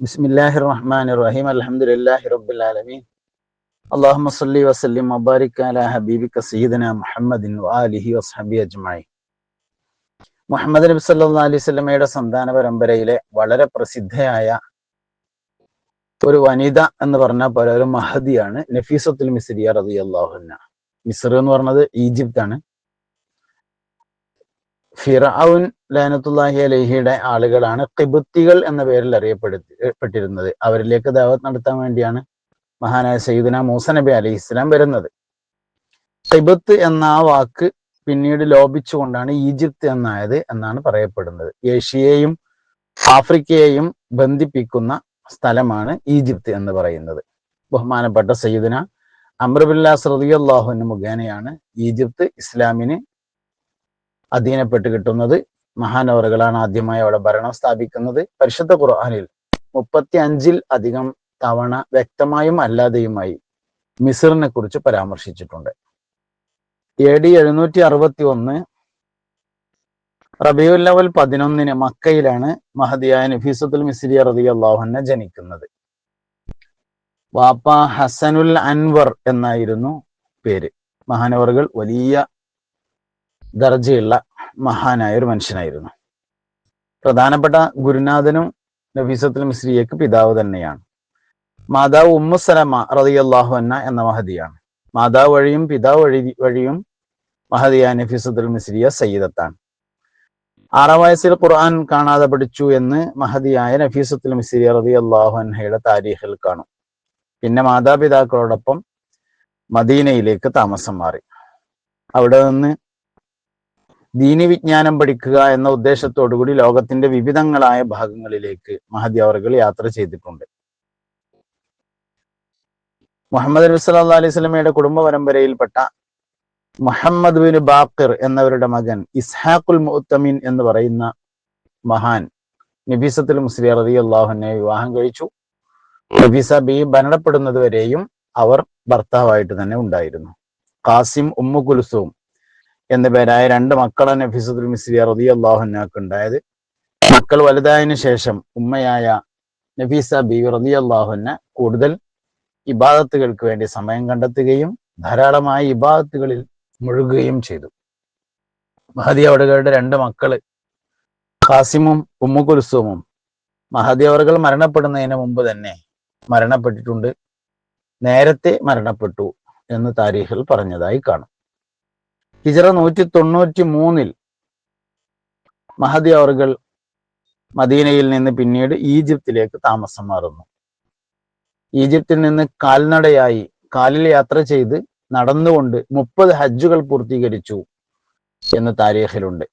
بسم الله الرحمن الرحيم الحمد لله رب العالمين اللهم صل وسلم وبارك على حبيبك سيدنا محمد وآله وصحبه أجمعين മുഹമ്മദ് നബി സല്ലാ അലൈഹി സ്വലമയുടെ സന്താന പരമ്പരയിലെ വളരെ പ്രസിദ്ധയായ ഒരു വനിത എന്ന് പറഞ്ഞാൽ പോലെ ഒരു മഹദിയാണ് നഫീസത്തുൽ മിസ്രിയ റതി അള്ളാഹുന്ന മിസ്ർ എന്ന് പറഞ്ഞത് ഈജിപ്ത് ആണ് ഫിറൌൻ ലൈനത്തുല്ലാഹി അലഹിയുടെ ആളുകളാണ് കിബുത്തികൾ എന്ന പേരിൽ അറിയപ്പെടുത്തിപ്പെട്ടിരുന്നത് അവരിലേക്ക് ദാവത്ത് നടത്താൻ വേണ്ടിയാണ് മഹാനായ സയ്യിദുന മൂസ നബി അലി ഇസ്ലാം വരുന്നത്. കിബുത്ത് എന്ന ആ വാക്ക് പിന്നീട് ലോപിച്ചുകൊണ്ടാണ് ഈജിപ്ത് എന്നായത് എന്നാണ് പറയപ്പെടുന്നത്. ഏഷ്യയെയും ആഫ്രിക്കയെയും ബന്ധിപ്പിക്കുന്ന സ്ഥലമാണ് ഈജിപ്ത് എന്ന് പറയുന്നത്. ബഹുമാനപ്പെട്ട സയ്യിദുന അമ്രബുല്ലാസ് റതിയല്ലാഹുവിന് മുഖേനയാണ് ഈജിപ്ത് ഇസ്ലാമിന് അധീനപ്പെട്ട് കിട്ടുന്നത് മഹാനവറുകളാണ് ആദ്യമായി അവിടെ ഭരണം സ്ഥാപിക്കുന്നത്. പരിശുദ്ധ ഖുർആാനിൽ മുപ്പത്തി അഞ്ചിൽ അധികം തവണ വ്യക്തമായും അല്ലാതെയുമായി മിസറിനെ കുറിച്ച് പരാമർശിച്ചിട്ടുണ്ട്. എ ഡി എഴുന്നൂറ്റി അറുപത്തി ഒന്ന് റബിയുൽ ലവൽ പതിനൊന്നിന് മക്കയിലാണ് മഹദിയായ നഫീസത്തുൽ മിസ്രി റതി അള്ളാഹുനെ ജനിക്കുന്നത്. വാപ്പ ഹസനുൽ അൻവർ എന്നായിരുന്നു പേര്. മഹാനവറുകൾ വലിയ ദർജയുള്ള മഹാനായ ഒരു മനുഷ്യനായിരുന്നു. പ്രധാനപ്പെട്ട ഗുരുനാഥനും നഫീസത്തുൽ മിസ്രിയക്ക് പിതാവ് തന്നെയാണ്. മാതാവ് ഉമ്മു സലമ റതിയല്ലാഹു അന്ന എന്ന മഹതിയാണ്. മാതാവ് വഴിയും പിതാവ് വഴി വഴിയും മഹദിയ നഫീസത്തുൽ മിസ്രിയ സയ്യിദത്താണ്. ആറാം വയസ്സിൽ ഖുർആൻ കാണാതെ പഠിച്ചു എന്ന് മഹദിയായ നഫീസത്തുൽ മിസ്രിയ റതി അള്ളാഹു അൻഹയുടെ താരീഖിൽ കാണും. പിന്നെ മാതാപിതാക്കളോടൊപ്പം മദീനയിലേക്ക് താമസം മാറി. അവിടെ നിന്ന് ദീനി വിജ്ഞാനം പഠിക്കുക എന്ന ഉദ്ദേശത്തോടുകൂടി ലോകത്തിന്റെ വിവിധങ്ങളായ ഭാഗങ്ങളിലേക്ക് മഹദി യാത്ര ചെയ്തിട്ടുണ്ട്. മുഹമ്മദ് നബി സല്ലാ അലൈഹി സ്വലമയുടെ കുടുംബ പരമ്പരയിൽപ്പെട്ട മുഹമ്മദ് ബിൻ ബാക്കിർ എന്നവരുടെ മകൻ ഇസ്ഹാഖുൽ മുത്തമിൻ എന്ന് പറയുന്ന മഹാൻ നബീസത്തുൽ മുസ്ലിം റതി അള്ളാഹുനെ വിവാഹം കഴിച്ചു. നബീസ ബി ഭരണപ്പെടുന്നത് വരെയും അവർ ഭർത്താവായിട്ട് തന്നെ ഉണ്ടായിരുന്നു. കാസിം ഉമ്മു എന്ന പേരായ രണ്ട് മക്കളെ നഫീസത്തുൽ മിസ്രിയ റതി അള്ളാഹുനാക്ക് ഉണ്ടായത്. മക്കൾ വലുതായതിനു ശേഷം ഉമ്മയായ നഫീസ ബി റതി അള്ളാഹുന കൂടുതൽ ഇബാദത്തുകൾക്ക് വേണ്ടി സമയം കണ്ടെത്തുകയും ധാരാളമായ ഇബാദത്തുകളിൽ മുഴുകുകയും ചെയ്തു. മഹദി അവടുകളുടെ രണ്ട് മക്കൾ ഖാസിമും ഉമ്മുകുൽസുമും മഹദി അവറുകൾ മരണപ്പെടുന്നതിന് മുമ്പ് തന്നെ മരണപ്പെട്ടിട്ടുണ്ട്. നേരത്തെ മരണപ്പെട്ടു എന്ന് താരീഖിൽ പറഞ്ഞതായി കാണും. ഹിജറ നൂറ്റി തൊണ്ണൂറ്റി മൂന്നിൽ മഹദി മദീനയിൽ നിന്ന് പിന്നീട് ഈജിപ്തിലേക്ക് താമസം മാറുന്നു. ഈജിപ്തിൽ നിന്ന് കാൽനടയായി കാലിൽ യാത്ര ചെയ്ത് നടന്നുകൊണ്ട് മുപ്പത് ഹജ്ജുകൾ പൂർത്തീകരിച്ചു എന്ന് താരീഖിലുണ്ട്.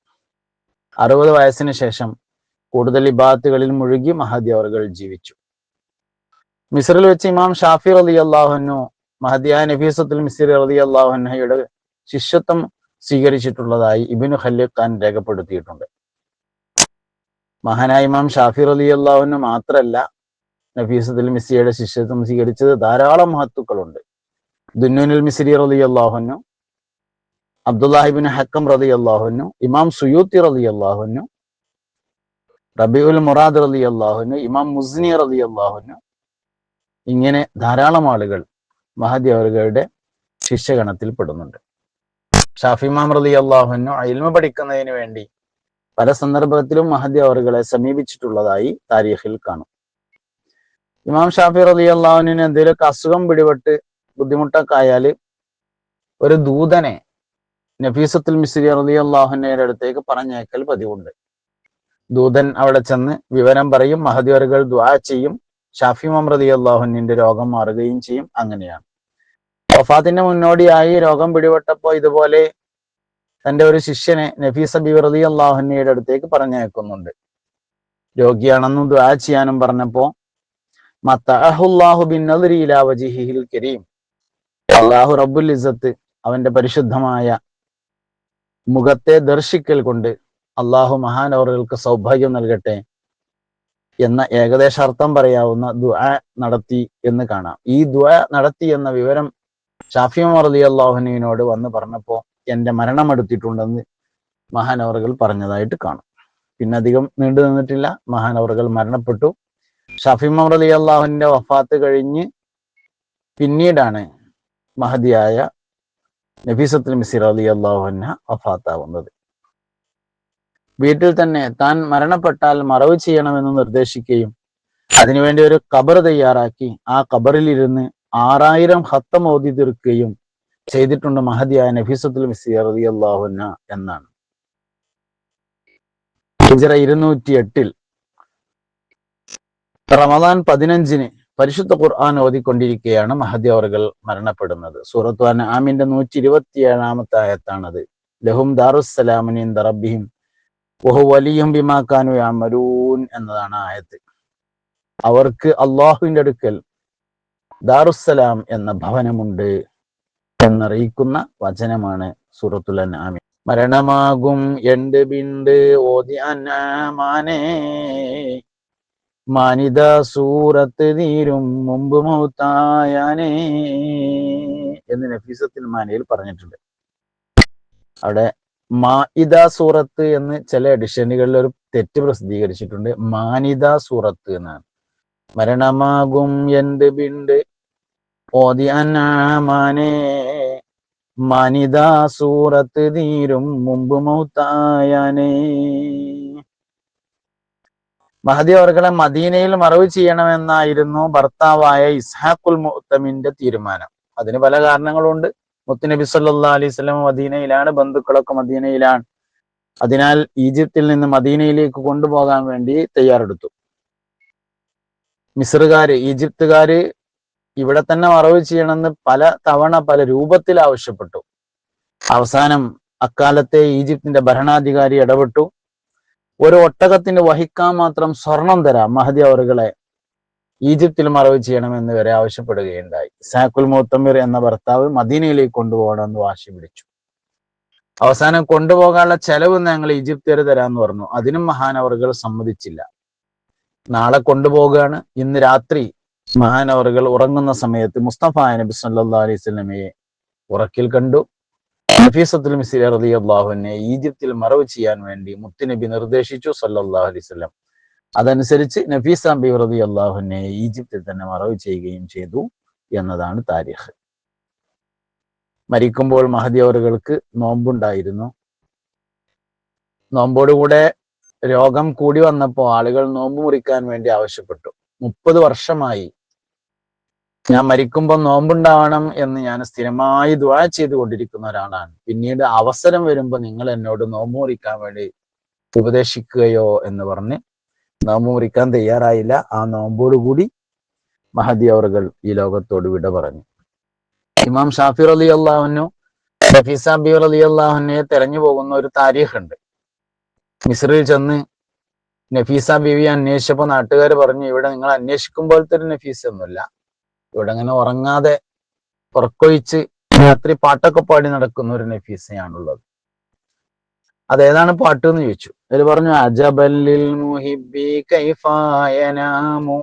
അറുപത് വയസ്സിന് ശേഷം കൂടുതൽ ഇബാത്തുകളിൽ മുഴുകി മഹദി ജീവിച്ചു. മിസ്രിൽ വെച്ച് ഇമാം ഷാഫി റലി അള്ളാഹുനു മഹദിയ നഫീസത്തുൽ മിസ്രി റലി അള്ളാഹുനയുടെ ശിഷ്യത്വം സ്വീകരിച്ചിട്ടുള്ളതായി ഇബിനു ഖല്ലിഖാൻ രേഖപ്പെടുത്തിയിട്ടുണ്ട്. മഹാനായ ഇമാം ഷാഫിർ അലി അള്ളാഹുവിന് മാത്രല്ല നഫീസത്തുൽ മിസ്സിയുടെ ശിഷ്യത്വം സ്വീകരിച്ചത്. ധാരാളം മഹത്തുക്കളുണ്ട്. ദുന്നുനുൽ മിസ്രി റലി അള്ളാഹുനു അബ്ദുല്ലാഹിബിൻ ഹക്കം റലി അള്ളാഹുനു ഇമാം സുയൂത്തി റലി അള്ളാഹുനു റബിഉൽ മുറാദ് റലി അള്ളാഹുനു ഇമാം മുസ്നി റലി അള്ളാഹുനു ഇങ്ങനെ ധാരാളം ആളുകൾ മഹദി അവരുടെ ശിഷ്യഗണത്തിൽ പെടുന്നുണ്ട്. ഷാഫിമാം റലി അള്ളാഹുനു അയിൽമ പഠിക്കുന്നതിന് വേണ്ടി പല സന്ദർഭത്തിലും മഹദി അവറുകളെ സമീപിച്ചിട്ടുള്ളതായി താരീഖിൽ കാണും. ഇമാം ഷാഫി റലി അള്ളാഹുവിന് എന്തെങ്കിലുമൊക്കെ അസുഖം പിടിപെട്ട് ബുദ്ധിമുട്ടൊക്കെ ആയാൽ ഒരു ദൂതനെ നഫീസത്തുൽ മിസ്രി റലി അള്ളാഹുനയുടെ അടുത്തേക്ക് പറഞ്ഞേക്കൽ പതിവുണ്ട്. ദൂതൻ അവിടെ ചെന്ന് വിവരം പറയും മഹദിയറുകൾ ദ്വാ ചെയ്യും ഷാഫി മമ്രതി അള്ളാഹുനിന്റെ രോഗം മാറുകയും ചെയ്യും അങ്ങനെയാണ്. വഫാത്തിന്റെ മുന്നോടിയായി രോഗം പിടിപെട്ടപ്പോ ഇതുപോലെ തന്റെ ഒരു ശിഷ്യനെ നഫീസ ബി അള്ളാഹുന്നയുടെ അടുത്തേക്ക് പറഞ്ഞയക്കുന്നുണ്ട്. രോഗിയാണെന്നും ദ്വാ ചെയ്യാനും പറഞ്ഞപ്പോ കരീം. അള്ളാഹു റബ്ബുൽ ഇസത്ത് അവന്റെ പരിശുദ്ധമായ മുഖത്തെ ദർശിക്കൽ കൊണ്ട് അള്ളാഹു മഹാനവറുകൾക്ക് സൗഭാഗ്യം നൽകട്ടെ എന്ന ഏകദേശ അർത്ഥം പറയാവുന്ന ദ്വാ നടത്തി എന്ന് കാണാം. ഈ ദ്വാ നടത്തി എന്ന വിവരം ഷാഫി മറലി അള്ളാഹുനുവിനോട് വന്ന് പറഞ്ഞപ്പോ എന്റെ മരണം എടുത്തിട്ടുണ്ടെന്ന് മഹാനവറുകൾ പറഞ്ഞതായിട്ട് കാണും. പിന്നെ അധികം നീണ്ടു നിന്നിട്ടില്ല. മഹാനവറുകൾ മരണപ്പെട്ടു. ഷാഫി മഹർ അലി അള്ളാഹുവിന്റെ വഫാത്ത് കഴിഞ്ഞ് പിന്നീടാണ് മഹതിയായ നബീസത്തുൽ മിസിർ അലി അള്ളാഹുന വഫാത്താവുന്നത്. വീട്ടിൽ തന്നെ താൻ മരണപ്പെട്ടാൽ മറവ് ചെയ്യണമെന്ന് നിർദ്ദേശിക്കുകയും അതിനുവേണ്ടി ഒരു കബർ തയ്യാറാക്കി ആ ഖബറിലിരുന്ന് ആറായിരം ഹത്തം ഓതി തീർക്കുകയും ചെയ്തിട്ടുണ്ട് മഹദിയായ നഫീസത്തുൽ മിസിർ അലി അള്ളാഹുന എന്നാണ്. ഇരുന്നൂറ്റി എട്ടിൽ റമദാൻ പതിനഞ്ചിന് പരിശുദ്ധ ഖുർആൻ ഓതിക്കൊണ്ടിരിക്കുകയാണ് മഹദി അവർകൾ മരണപ്പെടുന്നത്. സൂറത്ത് അൻ ആമിന്റെ നൂറ്റി ഇരുപത്തി ഏഴാമത്തെ ആയത്താണത്. ലഹും ദാറുസലാമിനും ദറബിയും വഹു വലിയും ബിമാക്കാനു യാമരൂൻ എന്നതാണ് ആയത്ത്. അവർക്ക് അള്ളാഹുവിന്റെ അടുക്കൽ ദാറുസലാം എന്ന ഭവനമുണ്ട് എന്നറിയിക്കുന്ന വചനമാണ് സൂറത്തുൽ അനാമി മരണമാകും എണ്ട് ബിണ്ട് ഓതി അന്നാമാനേ മാനിത സൂറത്ത് തീരും മുമ്പ് മൗത്തായാനേ എന്ന് നഫീസത്തിൽ മാനയിൽ പറഞ്ഞിട്ടുണ്ട്. അവിടെ മാഇദ സൂറത്ത് എന്ന് ചില എഡിഷനുകളിൽ ഒരു തെറ്റ് പ്രസിദ്ധീകരിച്ചിട്ടുണ്ട്. മാനിത സൂറത്ത് എന്നാണ്. മരണമാകും എന്ത് ബിണ്ട് ഓതി അന്നാമാനേ മനിതാ സൂറത്ത് തീരും മുമ്പ് മൗത്തായാനേ. മഹദി മദീനയിൽ മറവ് ചെയ്യണമെന്നായിരുന്നു ഭർത്താവായ ഇസ്ഹാഖുൽ മുത്തമിന്റെ തീരുമാനം. അതിന് പല കാരണങ്ങളുണ്ട്. മുത്തുനബി സല്ലാ അലൈഹി സ്വലം മദീനയിലാണ് ബന്ധുക്കളൊക്കെ മദീനയിലാണ്. അതിനാൽ ഈജിപ്തിൽ നിന്ന് മദീനയിലേക്ക് കൊണ്ടുപോകാൻ വേണ്ടി തയ്യാറെടുത്തു. മിസ്റുകാര് ഈജിപ്തുകാര് ഇവിടെ തന്നെ മറവ് ചെയ്യണമെന്ന് പല തവണ പല രൂപത്തിൽ ആവശ്യപ്പെട്ടു. അവസാനം അക്കാലത്തെ ഈജിപ്തിന്റെ ഭരണാധികാരി ഇടപെട്ടു. ഒരു ഒട്ടകത്തിന് വഹിക്കാൻ മാത്രം സ്വർണം തരാം മഹദി അവറുകളെ ഈജിപ്തിൽ മറവ് ചെയ്യണമെന്ന് വരെ ആവശ്യപ്പെടുകയുണ്ടായി. സാക്കുൽ മുത്തമിർ എന്ന ഭർത്താവ് മദീനയിലേക്ക് കൊണ്ടുപോകണമെന്ന് വാശി പിടിച്ചു. അവസാനം കൊണ്ടുപോകാനുള്ള ചെലവ് ഞങ്ങൾ ഈജിപ്തുകാർ തരാമെന്ന് പറഞ്ഞു. അതിനും മഹാനവറുകൾ സമ്മതിച്ചില്ല. നാളെ കൊണ്ടുപോകുകയാണ് ഇന്ന് രാത്രി മഹാനവറുകൾ ഉറങ്ങുന്ന സമയത്ത് മുസ്തഫ നബി സല്ലാ അലൈഹി സ്വലമയെ ഉറക്കിൽ കണ്ടു. നഫീസത്തുൽ മിസിർ റലി അള്ളാഹുവിനെ ഈജിപ്തിൽ മറവ് ചെയ്യാൻ വേണ്ടി മുത്തുനബി നിർദ്ദേശിച്ചു സല്ലാഹു അലൈഹി സ്വലം അതനുസരിച്ച് നഫീസ ബി റതി അള്ളാഹുവിനെ ഈജിപ്തിൽ തന്നെ മറവ് ചെയ്യുകയും ചെയ്തു എന്നതാണ് താരിഖ്. മരിക്കുമ്പോൾ മഹദി അവറുകൾക്ക് നോമ്പുണ്ടായിരുന്നു. നോമ്പോടുകൂടെ രോഗം കൂടി വന്നപ്പോൾ ആളുകൾ നോമ്പ് മുറിക്കാൻ വേണ്ടി ആവശ്യപ്പെട്ടു. മുപ്പത് വർഷമായി ഞാൻ മരിക്കുമ്പോൾ നോമ്പുണ്ടാവണം എന്ന് ഞാൻ സ്ഥിരമായി ദ്വാ ചെയ്തുകൊണ്ടിരിക്കുന്ന ഒരാളാണ്. പിന്നീട് അവസരം വരുമ്പോൾ നിങ്ങൾ എന്നോട് നോമ്പ് മുറിക്കാൻ വേണ്ടി ഉപദേശിക്കുകയോ എന്ന് പറഞ്ഞ് നോമ്പ് മുറിക്കാൻ തയ്യാറായില്ല. ആ നോമ്പോടുകൂടി മഹദി അവർകൾ ഈ ലോകത്തോട് വിട പറഞ്ഞു. ഇമാം ഷാഫിർ അലി അള്ളാഹുനു റഫീസ ബിർ അലി അള്ളാഹുനെ തെരഞ്ഞു പോകുന്ന ഒരു താരീഖുണ്ട്. മിസ്രിൽ ചെന്ന് നഫീസ ബീവി അന്വേഷിച്ചപ്പോ നാട്ടുകാർ പറഞ്ഞു ഇവിടെ നിങ്ങൾ അന്വേഷിക്കുമ്പോഴത്തെ ഒരു നഫീസ് ഒന്നുമില്ല ഇവിടെ അങ്ങനെ ഉറങ്ങാതെ ഉറക്കൊഴിച്ച് രാത്രി പാട്ടൊക്കെ പാടി നടക്കുന്ന ഒരു നഫീസയാണുള്ളത്. അതേതാണ് പാട്ട് എന്ന് ചോദിച്ചു? അതിൽ പറഞ്ഞു അജബല്ലിൽ മുഹിബി കൈഫായനാമു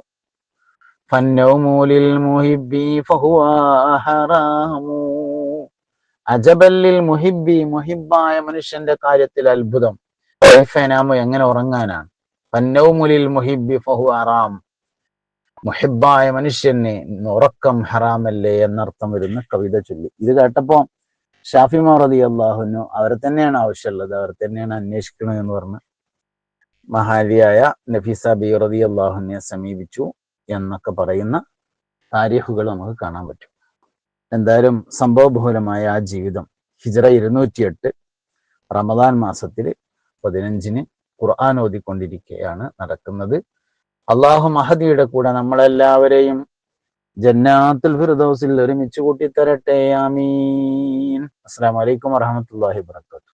ഫന്നൗമൂലിൽ മുഹിബി ഫഹുവാഹറാമു അജബല്ലിൽ മുഹിബി മുഹിബായ മനുഷ്യന്റെ കാര്യത്തിൽ അത്ഭുതം. കൈഫനാമു എങ്ങനെ ഉറങ്ങാനാണ് ഫന്നൗമുലിൽ മുഹിബി ഫഹു അറാം. മുഹിബായ മനുഷ്യന് ഉറക്കം ഹറാമല്ലേ എന്നർത്ഥം വരുന്ന കവിത ചൊല്ലി. ഇത് കേട്ടപ്പോ ഷാഫി മറതി അള്ളാഹുനു അവരെ തന്നെയാണ് ആവശ്യമുള്ളത്. അവർ തന്നെയാണ് അന്വേഷിക്കണത് എന്ന് പറഞ്ഞ് മഹാരിയായ നഫീസ ബി റതി അള്ളാഹുനെ സമീപിച്ചു എന്നൊക്കെ പറയുന്ന താരീഖുകൾ നമുക്ക് കാണാൻ പറ്റും. എന്തായാലും സംഭവബഹുലമായ ആ ജീവിതം. ഹിജറ ഇരുന്നൂറ്റിയെട്ട് റമദാൻ മാസത്തിൽ പതിനഞ്ചിന് ഖുർആൻ ഓതിക്കൊണ്ടിരിക്കുകയാണ് നടക്കുന്നത്. അള്ളാഹു മഹദിയുടെ കൂടെ നമ്മളെല്ലാവരെയും ജന്നാത്തുൽ ഫിർദൗസിൽ ഒരുമിച്ച് കൂട്ടിത്തരട്ടെ. ആമീൻ. അസ്സാം വലൈക്കും വറഹമത്തല്ലാഹി വാത്തു